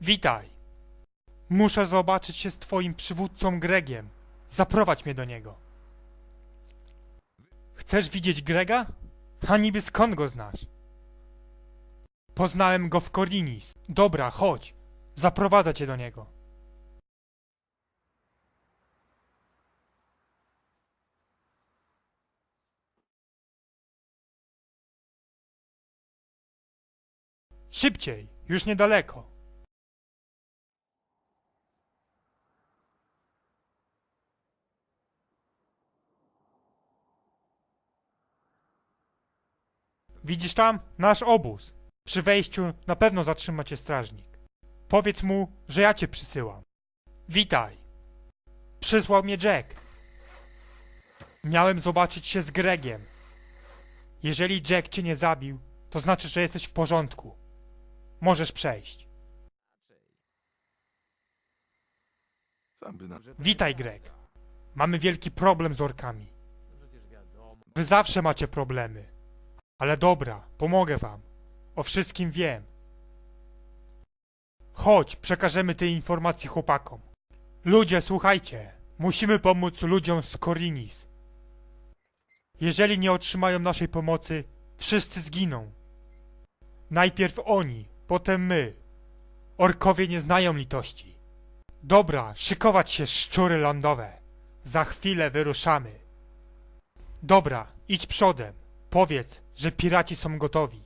Witaj. Muszę zobaczyć się z twoim przywódcą Gregiem. Zaprowadź mnie do niego. Chcesz widzieć Grega? A niby skąd go znasz? Poznałem go w Korinis. Dobra, chodź. Zaprowadzę cię do niego. Szybciej, już niedaleko. Widzisz tam? Nasz obóz. Przy wejściu na pewno zatrzyma cię strażnik. Powiedz mu, że ja cię przysyłam. Witaj. Przysłał mnie Jack. Miałem zobaczyć się z Gregiem. Jeżeli Jack cię nie zabił, to znaczy, że jesteś w porządku. Możesz przejść. Sam by na... Witaj, Greg. Mamy wielki problem z orkami. Wy zawsze macie problemy. Ale dobra, pomogę wam. O wszystkim wiem. Chodź, przekażemy te informacje chłopakom. Ludzie, słuchajcie. Musimy pomóc ludziom z Korinis. Jeżeli nie otrzymają naszej pomocy, wszyscy zginą. Najpierw oni, potem my. Orkowie nie znają litości. Dobra, szykować się szczury lądowe. Za chwilę wyruszamy. Dobra, idź przodem. Powiedz, że piraci są gotowi.